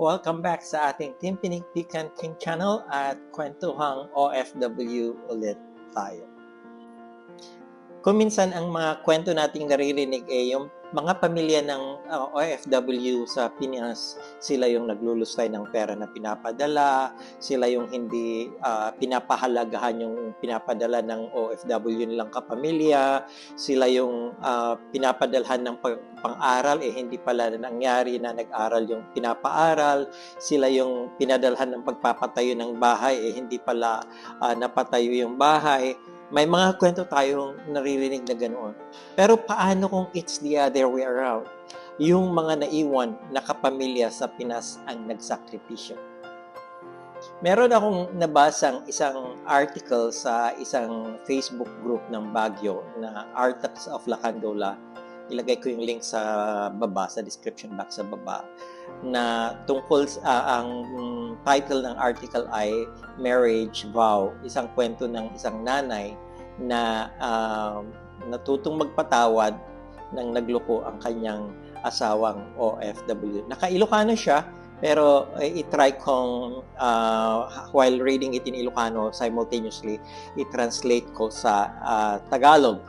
Welcome back sa ating Team Pinikpikan King Channel at Kwentuhang OFW ulit tayo. Kung minsan ang mga kwento nating naririnig eh yung mga pamilya ng uh, OFW sa Pinas, sila yung naglulusay ng pera na pinapadala, sila yung hindi uh, pinapahalagahan yung pinapadala ng OFW nilang kapamilya, sila yung uh, pinapadalhan ng pang-aral eh hindi pala nangyari na nag-aral yung pinapaaral, sila yung pinadalhan ng pagpapatayo ng bahay eh hindi pala uh, napatayo yung bahay may mga kwento tayong naririnig na ganoon. Pero paano kung it's the other way around? Yung mga naiwan na kapamilya sa Pinas ang nagsakripisyo. Meron akong nabasang isang article sa isang Facebook group ng Baguio na Artax of Lacandola. Ilagay ko yung link sa baba, sa description box sa baba na tungkol uh, ang title ng article ay Marriage Vow, isang kwento ng isang nanay na uh, natutong magpatawad nang nagloko ang kanyang asawang OFW. Naka-Ilocano siya, pero uh, i-try kong uh, while reading it in Ilocano simultaneously, i-translate ko sa uh, Tagalog.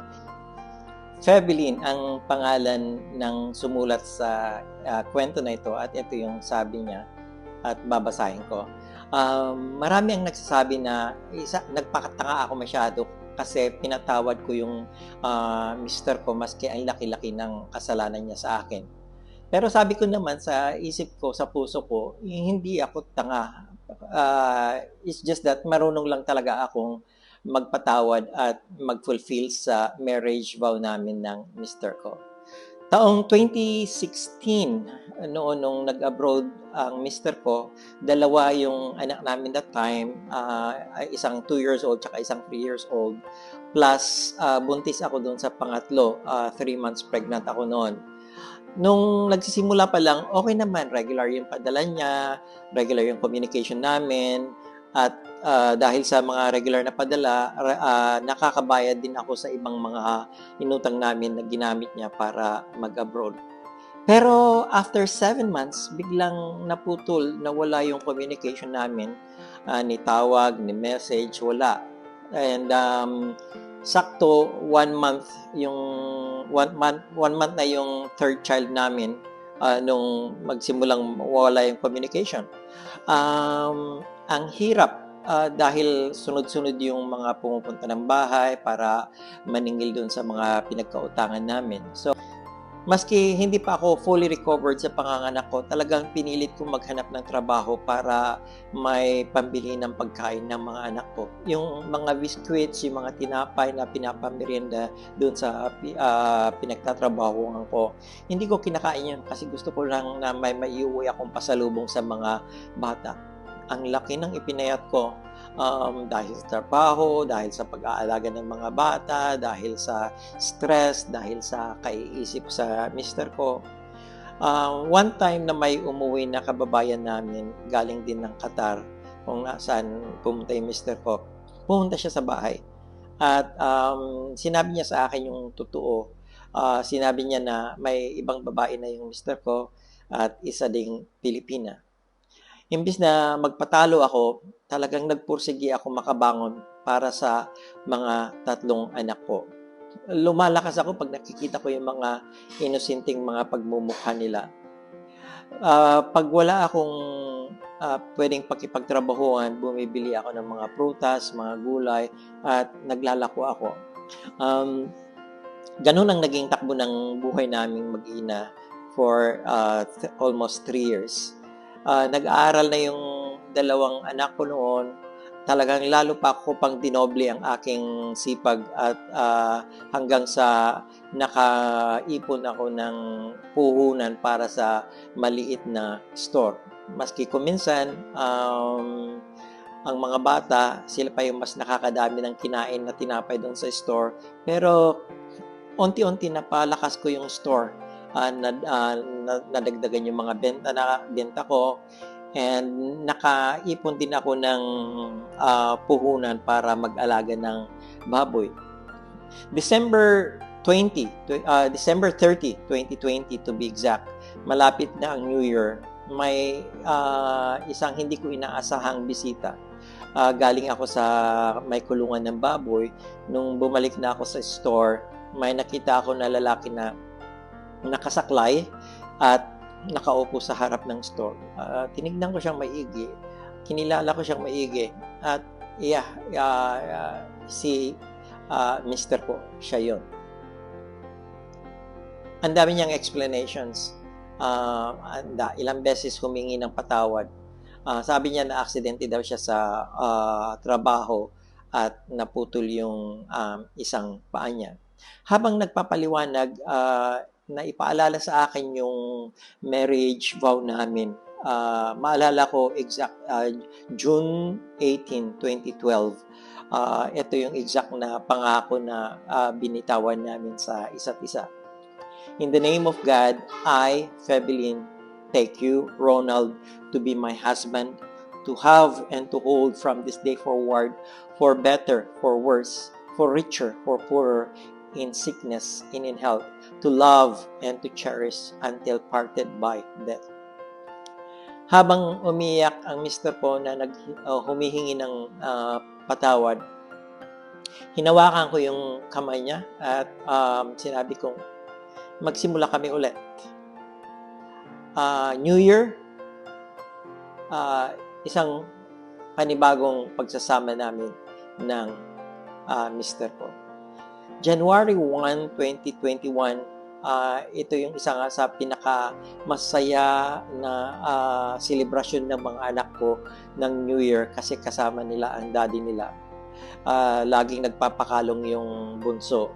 Febelin ang pangalan ng sumulat sa uh, kwento na ito at ito yung sabi niya at babasahin ko. Um, marami ang nagsasabi na isa, nagpakatanga ako masyado kasi pinatawad ko yung uh, mister ko maski ang laki-laki ng kasalanan niya sa akin. Pero sabi ko naman sa isip ko, sa puso ko, hindi ako tanga. Uh, it's just that marunong lang talaga akong magpatawad at mag-fulfill sa marriage vow namin ng mister ko. Taong 2016, noon nung nag-abroad ang mister ko, dalawa yung anak namin that time, uh, isang 2 years old tsaka isang 3 years old, plus uh, buntis ako doon sa pangatlo, 3 uh, months pregnant ako noon. Nung nagsisimula pa lang, okay naman, regular yung padala niya, regular yung communication namin, at uh, dahil sa mga regular na padala, uh, nakakabayad din ako sa ibang mga inutang namin na ginamit niya para mag-abroad. Pero after seven months, biglang naputol, nawala yung communication namin. Uh, ni tawag, ni message, wala. And um, sakto, one month, yung one month, one month na yung third child namin uh, nung magsimulang wala yung communication. Um, ang hirap uh, dahil sunod-sunod yung mga pumupunta ng bahay para maningil doon sa mga pinagkautangan namin. So, maski hindi pa ako fully recovered sa panganganak ko, talagang pinilit kong maghanap ng trabaho para may pambili ng pagkain ng mga anak ko. Yung mga biscuits, yung mga tinapay na pinapamerienda doon sa uh, pinagtatrabahoan ko, hindi ko kinakain yan kasi gusto ko lang na may maiuwi akong pasalubong sa mga bata ang laki ng ipinayat ko um, dahil sa trabaho, dahil sa pag-aalaga ng mga bata, dahil sa stress, dahil sa kaiisip sa mister ko. Uh, one time na may umuwi na kababayan namin, galing din ng Qatar, kung nasaan pumunta yung mister ko, pumunta siya sa bahay. At um, sinabi niya sa akin yung totoo. Uh, sinabi niya na may ibang babae na yung mister ko at isa ding Pilipina imbis na magpatalo ako, talagang nagpursigi ako makabangon para sa mga tatlong anak ko. Lumalakas ako pag nakikita ko yung mga inosinteng mga pagmumukha nila. Uh, pag wala akong uh, pwedeng pakipagtrabahuan, bumibili ako ng mga prutas, mga gulay, at naglalako ako. Um, ganun ang naging takbo ng buhay naming mag-ina for uh, th- almost three years uh, nag-aaral na yung dalawang anak ko noon, talagang lalo pa ako pang dinoble ang aking sipag at uh, hanggang sa nakaipon ako ng puhunan para sa maliit na store. Maski kuminsan, um, ang mga bata, sila pa yung mas nakakadami ng kinain na tinapay doon sa store. Pero, unti-unti na palakas ko yung store uh, na, uh, nadagdagan yung mga benta na benta ko and nakaipon din ako ng uh, puhunan para mag-alaga ng baboy. December 20, uh, December 30, 2020 to be exact, malapit na ang New Year, may ah, isang hindi ko inaasahang bisita. Ah, galing ako sa may kulungan ng baboy. Nung bumalik na ako sa store, may nakita ako na lalaki na nakasaklay at nakaupo sa harap ng store. Ah, tinignan ko siyang maigi. Kinilala ko siyang maigi. At yeah, ah, ah, si ah, Mr. ko, siya yon. Ang dami niyang explanations. Ah, anda, ilang beses humingi ng patawad. Ah, sabi niya na aksidente daw siya sa ah, trabaho at naputol yung um, isang paa niya. Habang nagpapaliwanag, ah, na ipaalala sa akin yung marriage vow namin. Ah, maalala ko exact ah, June 18, 2012. Ah, ito yung exact na pangako na ah, binitawan namin sa isa't isa. In the name of God, I, Febelin, take you, Ronald, to be my husband, to have and to hold from this day forward, for better, for worse, for richer, for poorer, in sickness and in health, to love and to cherish until parted by death. Habang umiyak ang mister po na nag, uh, humihingi ng uh, patawad, hinawakan ko yung kamay niya at um, sinabi kong, magsimula kami ulit. Uh, New Year, uh, isang panibagong pagsasama namin ng uh, mister ko. January 1, 2021, uh, ito yung isa nga sa pinaka masaya na uh, selebrasyon ng mga anak ko ng New Year kasi kasama nila ang daddy nila. Uh, laging nagpapakalong yung bunso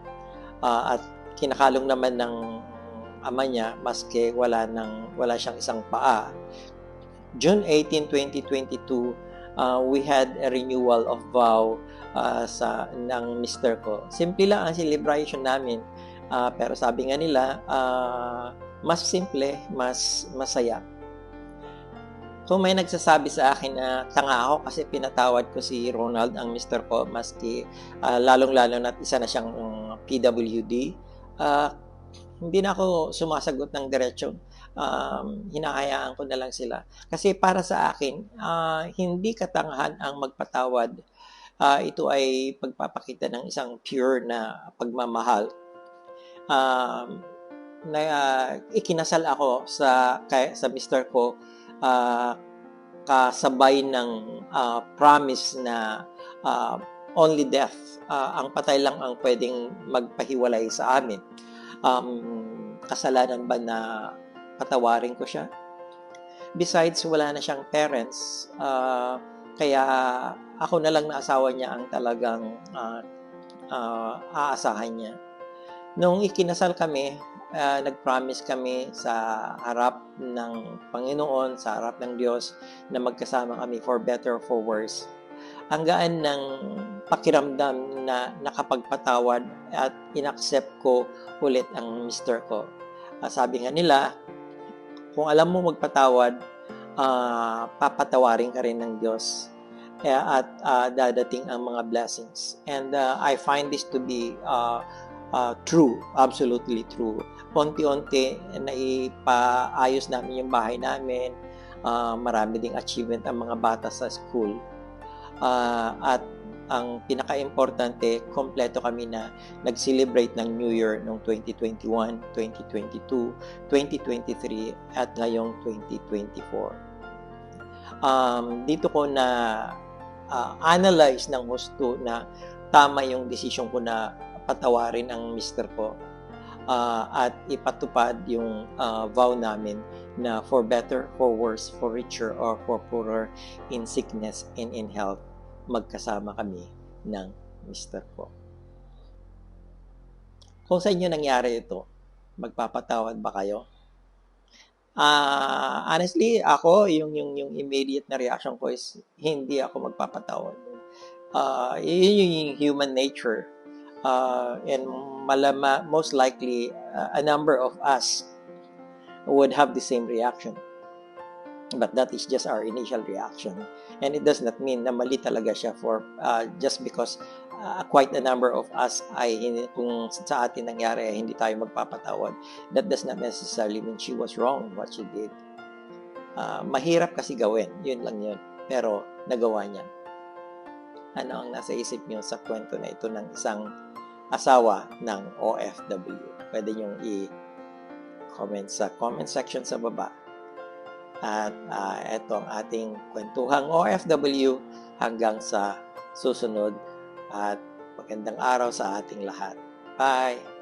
uh, at kinakalong naman ng ama niya maski wala nang wala siyang isang paa. June 18, 2022, uh, we had a renewal of vow uh, sa ng mister ko. Simple lang ang celebration namin. Uh, pero sabi nga nila, uh, mas simple, mas masaya. Kung may nagsasabi sa akin na tanga ako kasi pinatawad ko si Ronald, ang mister ko, maski uh, lalong-lalo na isa na siyang um, PWD, uh, hindi na ako sumasagot ng diretsyon. Um, hinahayaan ko na lang sila. Kasi para sa akin, uh, hindi katangahan ang magpatawad. Uh, ito ay pagpapakita ng isang pure na pagmamahal. Um, na uh, ikinasal ako sa kay, sa mister ko uh, kasabay ng uh, promise na uh, only death uh, ang patay lang ang pwedeng magpahiwalay sa amin um, kasalanan ba na patawarin ko siya? Besides, wala na siyang parents, uh, kaya ako na lang na asawa niya ang talagang uh, uh, aasahan niya. Nung ikinasal kami, uh, nag-promise kami sa harap ng Panginoon, sa harap ng Diyos, na magkasama kami for better or for worse. Ang gaan ng pakiramdam na nakapagpatawad at inaccept ko ulit ang mister ko. Uh, sabi nga nila, kung alam mo magpatawad, uh, papatawarin ka rin ng Diyos at uh, dadating ang mga blessings. And uh, I find this to be uh, uh, true, absolutely true. Unti-unti, naipaayos namin yung bahay namin. Uh, marami ding achievement ang mga bata sa school. Uh, at ang pinaka-importante, kompleto kami na nag-celebrate ng New Year noong 2021, 2022, 2023, at ngayong 2024. Um, dito ko na uh, analyze ng gusto na tama yung decision ko na patawarin ang mister ko uh, at ipatupad yung uh, vow namin na for better, for worse, for richer, or for poorer, in sickness and in health magkasama kami ng mister ko. Kung sa inyo nangyari ito, magpapatawad ba kayo? Uh, honestly, ako, yung, yung, yung immediate na reaction ko is, hindi ako magpapatawad. Uh, yun yung human nature. Uh, and malama, most likely, uh, a number of us would have the same reaction. But that is just our initial reaction. And it does not mean na mali talaga siya for uh, just because uh, quite a number of us ay kung sa atin nangyari hindi tayo magpapatawad. That does not necessarily mean she was wrong what she did. Ah, mahirap kasi gawin. Yun lang yun. Pero nagawa niya. Ano ang nasa isip niyo sa kwento na ito ng isang asawa ng OFW? Pwede niyong i-comment sa comment section sa baba. At ah, ito ang ating kwentuhang OFW hanggang sa susunod at magandang araw sa ating lahat. Bye!